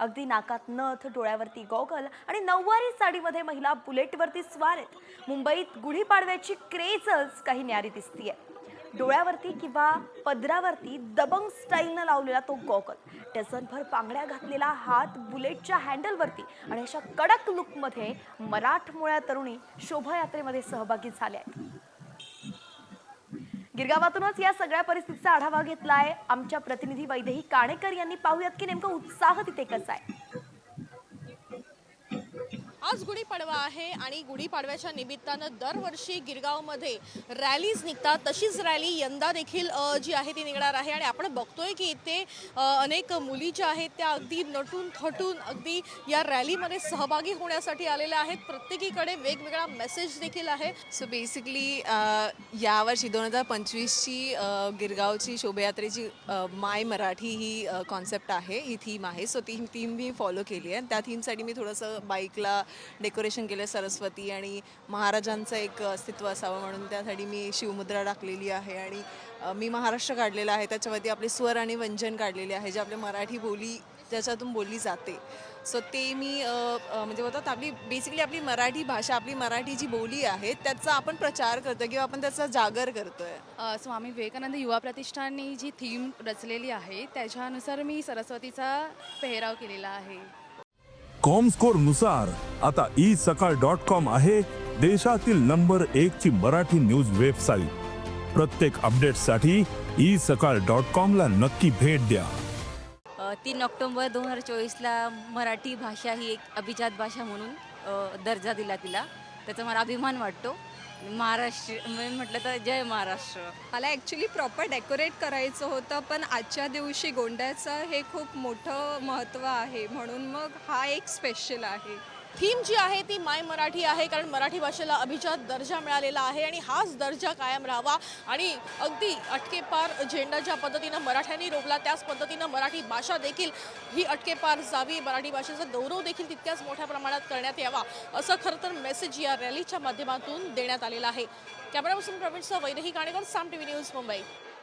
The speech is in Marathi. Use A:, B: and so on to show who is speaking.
A: अगदी नाकात नथ डोळ्यावरती गॉगल आणि नऊवारी साडीमध्ये महिला बुलेटवरती स्वार आहेत मुंबईत गुढीपाडव्याची क्रेजच काही न्यारी दिसतीये. डोळ्यावरती किंवा पदरावरती दबंग स्टाईलनं लावलेला तो गॉगल. डझनभर पांगड्या घातलेला हात बुलेटच्या हँडलवरती आणि अशा कडक लुकमध्ये मराठमोळ्या तरुणी शोभायात्रेमध्ये सहभागी झाल्या आहेत. गिरगावातूनच या सगळ्या परिस्थितीचा आढावा घेतलाय. आमच्या प्रतिनिधी वैदेही काणेकर यांनी पाहूयात की नेमकं उत्साह तिथे कसा आहे.
B: आज गुढीपाडवा आहे आणि गुढीपाडव्याच्या निमित्तानं दरवर्षी गिरगावमध्ये रॅलीज निघतात. तशीच रॅली यंदा देखील जी आहे ती निघणार आहे आणि आपण बघतोय की इथे अनेक मुली ज्या आहेत त्या अगदी नटून थटून अगदी या रॅलीमध्ये सहभागी होण्यासाठी आलेल्या आहेत. प्रत्येकीकडे वेगवेगळा मेसेज देखील आहे.
C: सो बेसिकली यावर्षी दोन हजार पंचवीसची गिरगावची शोभायात्रेची माय मराठी ही कॉन्सेप्ट आहे. ही थीम आहे. सो ती थीम मी फॉलो केली आहे. त्या थीमसाठी मी थोडंसं बाईकला डेकोरेशन केलं सरस्वती आणि महाराजांचं एक अस्तित्व असावं म्हणून त्यासाठी मी शिवमुद्रा टाकलेली आहे. आणि मी महाराष्ट्र काढलेला आहे. त्याच्यावरती आपले स्वर आणि व्यंजन काढलेले आहे जे आपल्या मराठी बोली त्याच्यातून बोलली जाते. सो ते मी म्हणजे बोलतात आपली बेसिकली आपली मराठी भाषा आपली मराठी जी बोली आहे त्याचा आपण प्रचार करतो किंवा आपण त्याचा जागर करतो
D: आहे स्वामी विवेकानंद युवा प्रतिष्ठाननी जी थीम रचलेली आहे त्याच्यानुसार मी सरस्वतीचा पेहराव केलेला आहे.
E: कॉमस्कोरनुसार. आता ई सकाळ डॉट कॉम आहे देशातील नंबर एक ची मराठी न्यूज वेबसाईट. प्रत्येक अपडेटसाठी ई सकाळ डॉट कॉम ला नक्की भेट द्या.
F: तीन ऑक्टोंबर दोन हजार चोवीसला मराठी भाषा ही एक अभिजात भाषा म्हणून दर्जा दिला तिला. त्याचा मला अभिमान वाटतो. महाराष्ट्र म्हणजे म्हटलं तर जय महाराष्ट्र.
G: मला ॲक्च्युली प्रॉपर डेकोरेट करायचं होतं पण आजच्या दिवशी गोंड्याचं हे खूप मोठं महत्त्व आहे. म्हणून मग हा एक स्पेशल आहे.
B: थीम जी आहे ती माय मराठी आहे कारण मराठी भाषेला अभिजात दर्जा मिळालेला आहे आणि हाच दर्जा कायम राहावा आणि अगदी अटकेपार झेंडा ज्या पद्धतीनं मराठ्यांनी रोखला त्याच पद्धतीनं मराठी भाषा देखील ही अटकेपार जावी. मराठी भाषेचा गौरव देखील तितक्याच मोठ्या प्रमाणात करण्यात यावा असं खरं तर मेसेज या रॅलीच्या माध्यमातून देण्यात आलेला आहे. कॅमेरापासून प्रवीण सह Vaidehi Kanekar Saam T V news Mumbai